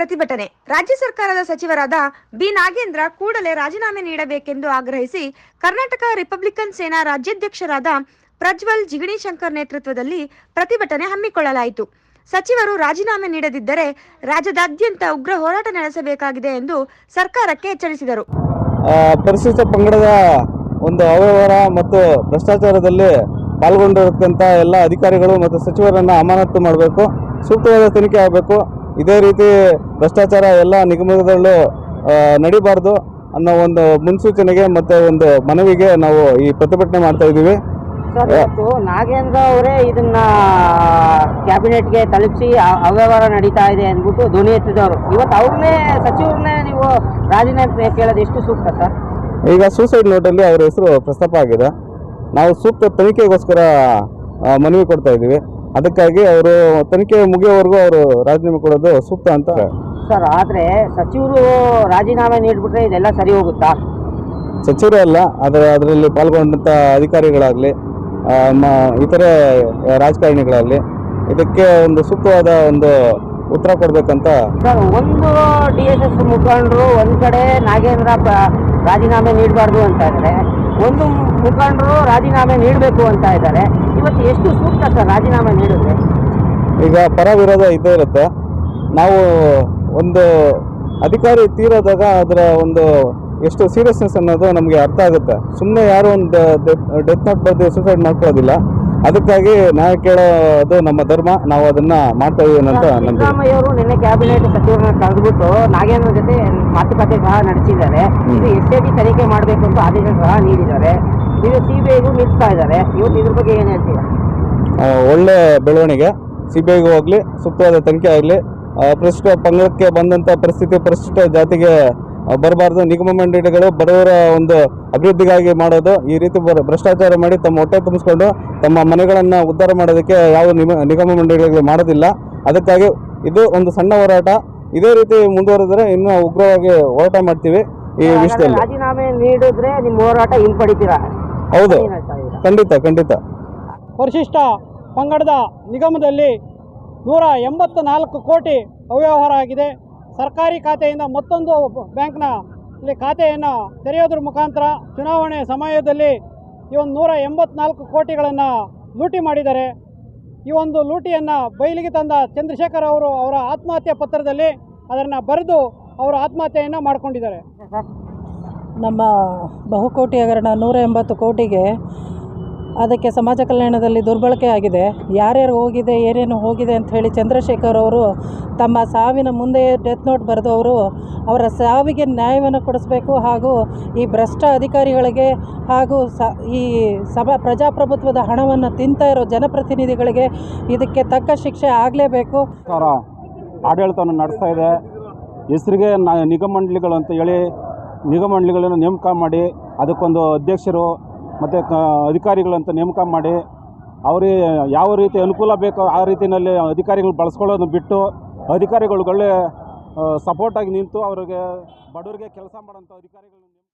ಪ್ರತಿಭಟನೆ. ರಾಜ್ಯ ಸರ್ಕಾರದ ಸಚಿವರಾದ ಬಿ. ನಾಗೇಂದ್ರ ಕೂಡಲೇ ರಾಜೀನಾಮೆ ನೀಡಬೇಕೆಂದು ಆಗ್ರಹಿಸಿ ಕರ್ನಾಟಕ ರಿಪಬ್ಲಿಕನ್ ಸೇನಾ ರಾಜ್ಯಾಧ್ಯಕ್ಷರಾದ ಪ್ರಜ್ವಲ್ ಜಿಗಣಿ ಶಂಕರ್ ನೇತೃತ್ವದಲ್ಲಿ ಪ್ರತಿಭಟನೆ ಹಮ್ಮಿಕೊಳ್ಳಲಾಯಿತು. ಸಚಿವರು ರಾಜೀನಾಮೆ ನೀಡದಿದ್ದರೆ ರಾಜ್ಯದಾದ್ಯಂತ ಉಗ್ರ ಹೋರಾಟ ನಡೆಸಬೇಕಾಗಿದೆ ಎಂದು ಸರ್ಕಾರಕ್ಕೆ ಎಚ್ಚರಿಸಿದರು. ಪರಿಶಿಷ್ಟ ಪಂಗಡದ ಒಂದು ಅವ್ಯವಹಾರ ಮತ್ತು ಭ್ರಷ್ಟಾಚಾರದಲ್ಲಿ ಪಾಲ್ಗೊಂಡಿರತಕ್ಕಂಥ ಎಲ್ಲ ಅಧಿಕಾರಿಗಳು ಮತ್ತು ಸಚಿವರನ್ನು ಅಮಾನತು ಮಾಡಬೇಕು. ಸೂಕ್ತವಾದ ತನಿಖೆ ಆಗಬೇಕು. ಇದೇ ರೀತಿ ಭ್ರಷ್ಟಾಚಾರ ಎಲ್ಲ ನಿಗಮದಲ್ಲೂ ನಡೀಬಾರ್ದು ಅನ್ನೋ ಒಂದು ಮುನ್ಸೂಚನೆಗೆ ಮತ್ತೆ ಒಂದು ಮನವಿಗೆ ನಾವು ಈ ಪ್ರತಿಭಟನೆ ಮಾಡ್ತಾ ಇದ್ದೀವಿ. ಸರ್ ನಾಗೇಂದ್ರ ಅವರೇ ಇದನ್ನ ಕ್ಯಾಬಿನೆಟ್ಗೆ ತಲುಪಿಸಿ ಅವ್ಯವಹಾರ ನಡೀತಾ ಇದೆ ಅಂದ್ಬಿಟ್ಟು ಧ್ವನಿ ಎತ್ತಿದವರು. ಇವತ್ತು ಅವ್ರನ್ನೇ ಸಚಿವರನ್ನೇ ನೀವು ರಾಜೀನಾಮೆ ಕೇಳೋದು ಎಷ್ಟು ಸೂಕ್ತ ಸರ್? ಈಗ ಸೂಸೈಡ್ ನೋಟಲ್ಲಿ ಅವರ ಹೆಸರು ಪ್ರಸ್ತಾಪ ಆಗಿದೆ. ನಾವು ಸೂಕ್ತ ತನಿಖೆಗೋಸ್ಕರ ಮನವಿ ಕೊಡ್ತಾ ಇದ್ದೀವಿ. ಅದಕ್ಕಾಗಿ ಅವರು ತನಿಖೆ ಮುಗಿಯೋವರೆಗೂ ಅವರು ರಾಜೀನಾಮೆ ಕೊಡೋದು ಸೂಕ್ತ ಅಂತ ಸರ್. ಆದರೆ ಸಚಿವರು ರಾಜೀನಾಮೆ ನೀಡಿಬಿಟ್ರೆ ಇದೆಲ್ಲ ಸರಿ ಹೋಗುತ್ತಾ? ಸಚಿವರೇ ಅಲ್ಲ ಅದರ ಅದರಲ್ಲಿ ಪಾಲ್ಗೊಂಡಂಥ ಅಧಿಕಾರಿಗಳಾಗಲಿ ಇತರೆ ರಾಜಕಾರಣಿಗಳಾಗಲಿ ಇದಕ್ಕೆ ಒಂದು ಸೂಕ್ತವಾದ ಒಂದು ಉತ್ತರ ಕೊಡಬೇಕಂತ ಸರ್ ಒಂದು ಡಿ ಎಸ್ ಎಸ್ ಮುಖಂಡರು ಒಂದು ಕಡೆ ನಾಗೇಂದ್ರ ಪ- ರಾಜೀನಾಮೆ ನೀಡಬಾರ್ದು ಅಂತ ಇದ್ದಾರೆ ಒಂದು ಮುಖಂಡರು ರಾಜೀನಾಮೆ ನೀಡಬೇಕು ಅಂತ ಇದ್ದಾರೆ. ಇವತ್ತು ಎಷ್ಟು ಸೂಕ್ತ ಸರ್ ರಾಜೀನಾಮೆ ನೀಡಿದ್ರೆ ಈಗ ಪರ ವಿರೋಧ ಇದ್ದೇ ಇರುತ್ತೆ. ನಾವು ಒಂದು ಅಧಿಕಾರಿ ತೀರೋದಾಗ ಅದರ ಒಂದು ಎಷ್ಟು ಸೀರಿಯಸ್ನೆಸ್ ಅನ್ನೋದು ನಮಗೆ ಅರ್ಥ ಆಗುತ್ತೆ. ಸುಮ್ಮನೆ ಯಾರು ಒಂದು ಡೆತ್ ನೋಟ್ ಬರೆದು ಸೂಸೈಡ್ ಮಾಡ್ಕೊಳ್ಳೋದಿಲ್ಲ. ಅದಕ್ಕಾಗಿ ನ್ಯಾಯ ಕೇಳೋದು ನಮ್ಮ ಧರ್ಮ. ನಾವು ಅದನ್ನ ಮಾಡ್ತಾ ಇದೀವಿ ಅಂತ ಸಿದ್ದರಾಮಯ್ಯ ಅವರು ನಿನ್ನೆ ಕ್ಯಾಬಿನೆಟ್ ಸಚಿವರನ್ನ ಕರೆದುಬಿಟ್ಟು ನಾಗೇಂದ್ರ ಜೊತೆ ಮಾತುಕತೆ ಸಹ ನಡೆಸಿದ್ದಾರೆ. ಇದು ಎಸ್ ಐ ಟಿ ತನಿಖೆ ಮಾಡಬೇಕು ಅಂತ ಆದೇಶ ಸಹ ನೀಡಿದ್ದಾರೆ. ಇದು ಸಿ ಬಿ ಐಗೂ ನಿಲ್ಸ್ತಾ ಇದ್ದಾರೆ. ಇವತ್ತು ಇದ್ರ ಬಗ್ಗೆ ಏನು ಹೇಳ್ತೀರಾ? ಒಳ್ಳೆ ಬೆಳವಣಿಗೆ. ಸಿಬಿಐಗೂ ಬಿ ಐಗೂ ಹೋಗಲಿ ಸೂಕ್ತವಾದ ತನಿಖೆ ಆಗ್ಲಿ ಪರಿಶಿಷ್ಟ ಪಂಗಡಕ್ಕೆ ಬಂದಂತ ಪರಿಸ್ಥಿತಿ ಪರಿಶಿಷ್ಟ ಜಾತಿಗೆ ಬರಬಾರ್ದು. ನಿಗಮ ಮಂಡಳಿಗಳು ಬಡವರ ಒಂದು ಅಭಿವೃದ್ಧಿಗಾಗಿ ಮಾಡೋದು ಈ ರೀತಿ ಬರ- ಭ್ರಷ್ಟಾಚಾರ ಮಾಡಿ ತಮ್ಮ ಹೊಟ್ಟೆ ತುಂಬಿಸ್ಕೊಂಡು ತಮ್ಮ ಮನೆಗಳನ್ನು ಉದ್ಧಾರ ಮಾಡೋದಕ್ಕೆ ಯಾವ ನಿಗಮ ಮಂಡಳಿಗಳು ಮಾಡೋದಿಲ್ಲ. ಅದಕ್ಕಾಗಿ ಇದು ಒಂದು ಸಣ್ಣ ಹೋರಾಟ. ಇದೇ ರೀತಿ ಮುಂದುವರೆದರೆ ಇನ್ನೂ ಉಗ್ರವಾಗಿ ಹೋರಾಟ ಮಾಡ್ತೀವಿ ಈ ವಿಷಯದಲ್ಲಿ ರಾಜೀನಾಮೆ ನೀಡಿದ್ರೆ ನಿಮ್ಮ ಹೋರಾಟ ಹಿಂಪಡಿತೀರಾ ಹೌದು? ಖಂಡಿತ ಖಂಡಿತ. ಪರಿಶಿಷ್ಟ ಪಂಗಡದ ನಿಗಮದಲ್ಲಿ ನೂರ ಎಂಬತ್ತು ನಾಲ್ಕು ಕೋಟಿ ಅವ್ಯವಹಾರ ಆಗಿದೆ. ಸರ್ಕಾರಿ ಖಾತೆಯಿಂದ ಮತ್ತೊಂದು ಬ್ಯಾಂಕ್ನ ಇಲ್ಲಿ ಖಾತೆಯನ್ನು ತೆರೆಯೋದ್ರ ಮುಖಾಂತರ ಚುನಾವಣೆ ಸಮಯದಲ್ಲಿ ಈ ಒಂದು ನೂರ ಎಂಬತ್ನಾಲ್ಕು ಕೋಟಿಗಳನ್ನು ಲೂಟಿ ಮಾಡಿದ್ದಾರೆ. ಈ ಒಂದು ಲೂಟಿಯನ್ನು ಬಯಲಿಗೆ ತಂದ ಚಂದ್ರಶೇಖರ್ ಅವರು ಅವರ ಆತ್ಮಹತ್ಯೆ ಪತ್ರದಲ್ಲಿ ಅದನ್ನು ಬರೆದು ಅವರು ಆತ್ಮಹತ್ಯೆಯನ್ನು ಮಾಡಿಕೊಂಡಿದ್ದಾರೆ. ನಮ್ಮ ಬಹುಕೋಟಿ ಹಗರಣ ನೂರ ಎಂಬತ್ತು ಕೋಟಿಗೆ ಅದಕ್ಕೆ ಸಮಾಜ ಕಲ್ಯಾಣದಲ್ಲಿ ದುರ್ಬಳಕೆ ಆಗಿದೆ. ಯಾರ್ಯಾರು ಹೋಗಿದೆ, ಏನೇನು ಹೋಗಿದೆ ಅಂತ ಹೇಳಿ ಚಂದ್ರಶೇಖರ್ ಅವರು ತಮ್ಮ ಸಾವಿನ ಮುಂದೆ ಡೆತ್ ನೋಟ್ ಬರೆದವರು ಅವರ ಸಾವಿಗೆ ನ್ಯಾಯವನ್ನು ಕೊಡಿಸ್ಬೇಕು ಹಾಗೂ ಈ ಭ್ರಷ್ಟ ಅಧಿಕಾರಿಗಳಿಗೆ ಹಾಗೂ ಸ, ಈ ಸಭಾ, ಪ್ರಜಾಪ್ರಭುತ್ವದ ಹಣವನ್ನು ತಿಂತಾ ಇರೋ ಜನಪ್ರತಿನಿಧಿಗಳಿಗೆ ಇದಕ್ಕೆ ತಕ್ಕ ಶಿಕ್ಷೆ ಆಗಲೇಬೇಕು. ಆಡಳಿತವನ್ನು ನಡೆಸ್ತಾ ಇದೆ. ಹೆಸರಿಗೆ ನ, ನಿಗಮ ಮಂಡಳಿಗಳು ಅಂತ ಹೇಳಿ, ನಿಗಮ ಮಂಡಳಿಗಳನ್ನು ನೇಮಕ ಮಾಡಿ, ಅದಕ್ಕೊಂದು ಅಧ್ಯಕ್ಷರು ಮತ್ತು ಅಧಿಕಾರಿಗಳಂತ ನೇಮಕ ಮಾಡಿ, ಅವರೇ ಯಾವ ರೀತಿ ಅನುಕೂಲ ಬೇಕೋ ಆ ರೀತಿಯಲ್ಲಿ ಅಧಿಕಾರಿಗಳು ಬಳಸ್ಕೊಳ್ಳೋದು ಬಿಟ್ಟು, ಅಧಿಕಾರಿಗಳು ಒಳ್ಳೆ ಸಪೋರ್ಟಾಗಿ ನಿಂತು ಅವರಿಗೆ ಬಡವರಿಗೆ ಕೆಲಸ ಮಾಡೋಂಥ ಅಧಿಕಾರಿಗಳು